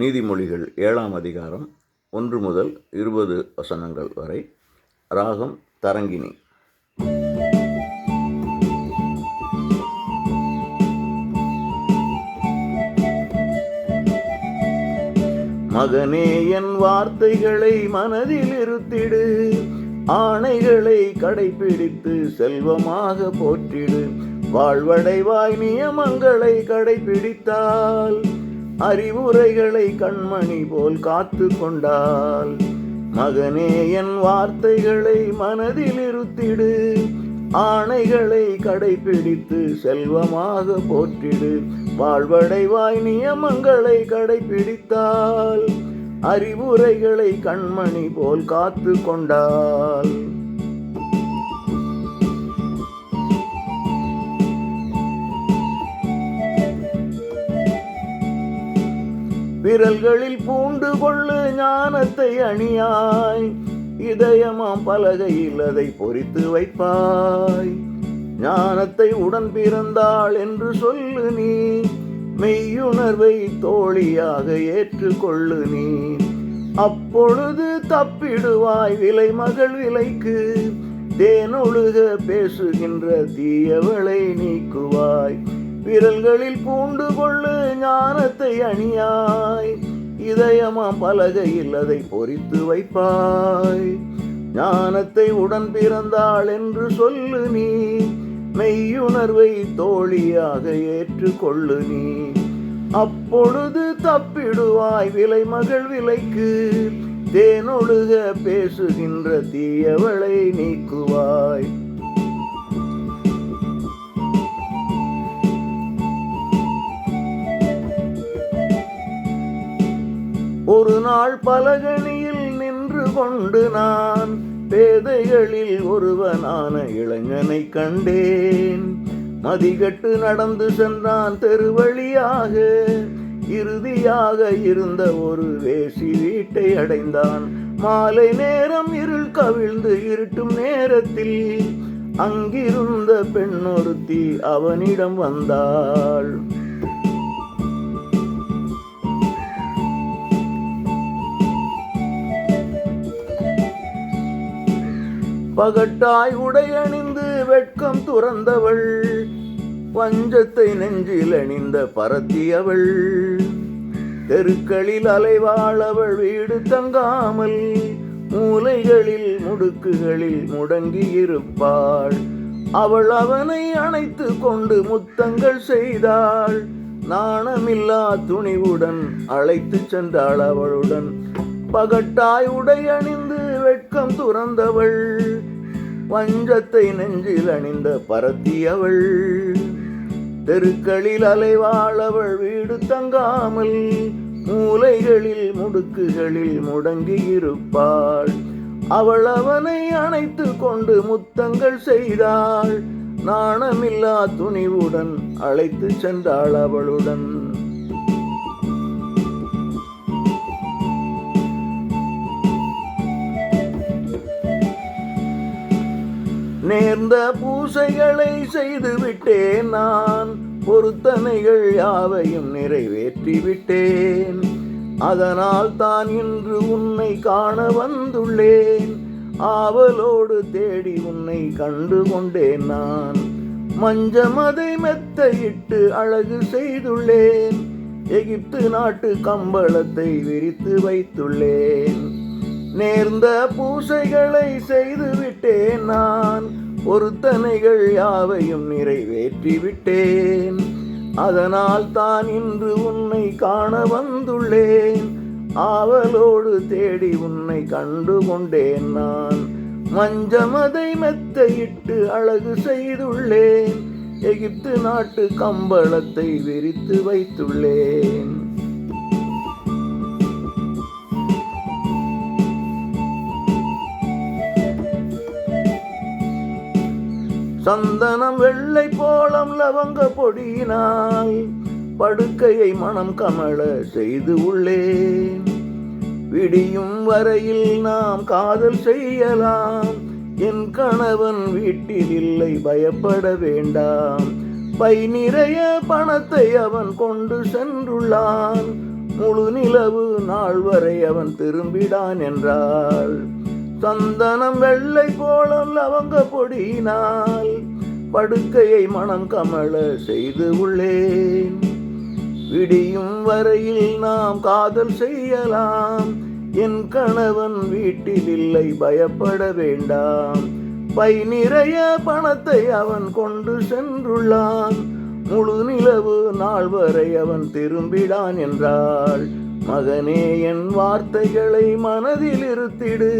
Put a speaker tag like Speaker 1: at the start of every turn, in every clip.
Speaker 1: நீதிமொழிகள் ஏழாம் அதிகாரம் ஒன்று முதல் இருபது வசனங்கள் வரை. ராகம் தரங்கினி. மகனே என் வார்த்தைகளை மனதில் இருத்திடு. ஆணைகளை கடைபிடித்து செல்வமாக போற்றிடு. வாழ்வடைவாய் நியமங்களை கடைபிடித்தால் அறிவுரைகளை கண்மணி போல் காத்து கொண்டால் மகனே என் வார்த்தைகளை மனதில் இருத்திடு. ஆணைகளை கடைபிடித்து செல்வமாக போற்றிடு. வாழ்வடைவாய் நியமங்களை கடைபிடித்தால் அறிவுரைகளை கண்மணி போல் காத்து கொண்டாள். விரல்களில் பூண்டு கொள்ளு ஞானத்தை அணியாய். இதயமாம் பலகையில் அதை பொறித்து வைப்பாய். ஞானத்தை உடன் பிறந்தாள் என்று சொல்லு நீ. மெய்யுணர்வை தோழியாக ஏற்றுக்கொள்ளு நீ. அப்பொழுது தப்பிடுவாய் விலை மகள் விலைக்கு. தேனொழுக பேசுகின்ற தீயவளை நீக்குவாய். விரல்களில் பூண்டு கொள்ளு ஞானத்தை அணியாய். இதயமாம் பலகையில் அதை பொறித்து வைப்பாய். ஞானத்தை உடன் பிறந்தாள் என்று சொல்லு நீ. மெய்யுணர்வை தோழியாக ஏற்றுக்கொள்ளு நீ. அப்பொழுது தப்பிடுவாய் விலை மகள் விலைக்கு. தேனொழுக பேசுகின்ற தீயவளை நீக்குவாய். ஒரு நாள் பலகணியில் நின்று கொண்டு நான் பேதைகளில் ஒருவனான இளைஞனை கண்டேன். மதிகட்டு நடந்து சென்றான் தெருவழியாக இறுதியாக இருந்த ஒரு வேசி வீட்டை அடைந்தான். மாலை நேரம் இருள் கவிழ்ந்து இருட்டும் நேரத்தில் அங்கிருந்த பெண்ணொருத்தி அவனிடம் வந்தாள். பகட்டாய் உடையணிந்து வெட்கம் துறந்தவள் வஞ்சத்தை நெஞ்சில் அணிந்த பரத்தியவள். தெருக்களில் அலைவாழவள் வீடு தங்காமல் மூலைகளில் முடுக்குகளில் முடங்கி இருப்பாள். அவள் அவனை அணைத்து கொண்டு முத்தங்கள் செய்தாள். நாணமில்லா துணிவுடன் அழைத்து சென்றாள் அவளுடன். பகட்டாய் உடையணிந்து வெட்கம் துறந்தவள். வஞ்சத்தை நெஞ்சில் அணிந்த பரத்தியவள். தெருக்களில் அலைவாழவள் வீடு தங்காமல் மூலைகளில் முடுக்குகளில் முடங்கி இருப்பாள் அவள் அவனை அணைத்து கொண்டு முத்தங்கள் செய்தாள். நாணமில்லா துணிவுடன் அழைத்து சென்றாள் அவளுடன். நேர்ந்த பூசைகளை செய்துவிட்டேன் நான். பொருத்தனைகள் யாவையும் நிறைவேற்றி விட்டேன் அதனால் தான் இன்று உன்னை காண வந்துள்ளேன். ஆவலோடு தேடி உன்னை கண்டு கொண்டேன் நான். மஞ்சமதை மெத்தையிட்டு அழகு செய்துள்ளேன். எகிப்து நாட்டு கம்பளத்தை விரித்து வைத்துள்ளேன். நேர்ந்த பூசைகளை செய்துவிட்டேன் நான். பொருத்தனைகள் யாவையும் நிறைவேற்றிவிட்டேன். அதனால் தான் இன்று உன்னை காண வந்துள்ளேன். ஆவலோடு தேடி உன்னை கண்டு கொண்டேன் நான். மஞ்சமதை மெத்தையிட்டு அழகு செய்துள்ளேன். எகிப்து நாட்டு கம்பளத்தை விரித்து வைத்துள்ளேன். சந்தனம் வெள்ளை போலம் லவங்க பொடியினால் படுக்கையை மனம் கமல செய்து உள்ளேன் விடியும் வரையில் நாம் காதல் செய்யலாம். என் கணவன் வீட்டில் இல்லை பயப்பட வேண்டாம். பை நிறைய பணத்தை அவன் கொண்டு சென்றுள்ளான். முழு நிலவு நாள் வரை அவன் திரும்பிடான் என்றாள். சந்தனம் வெள்ளை போல லவங்க பொடியினால் படுக்கையை மனம் கமல செய்து உள்ளேன். விடியும் வரையில் நாம் காதல் செய்யலாம். என் கணவன் வீட்டில் இல்லை பயப்பட வேண்டாம். பை நிறைய பணத்தை அவன் கொண்டு சென்றுள்ளான். முழு நிலவு நாள் வரை அவன் திரும்பிடான் என்றாள். மகனே என் வார்த்தைகளை மனதில் இருத்திடு.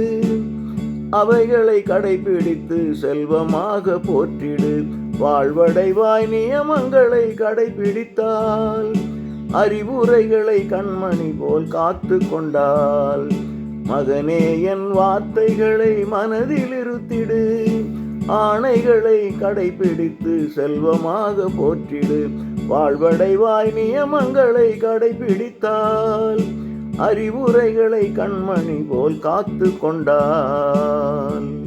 Speaker 1: அவைகளை கடைபிடித்து செல்வமாக போற்றிடு. வாழ்வடைவாய் நியமங்களை கடைபிடித்தால் அறிவுரைகளை கண்மணி போல் காத்து கொண்டால். மகனே என் வார்த்தைகளை மனதில் இருத்திடு. ஆணைகளை கடைபிடித்து செல்வமாக போற்றிடு. வாழ்வடைவாய் நியமங்களை கடைபிடித்தால் அறிவுரைகளை கண்மணி போல் காத்து கொண்டான்.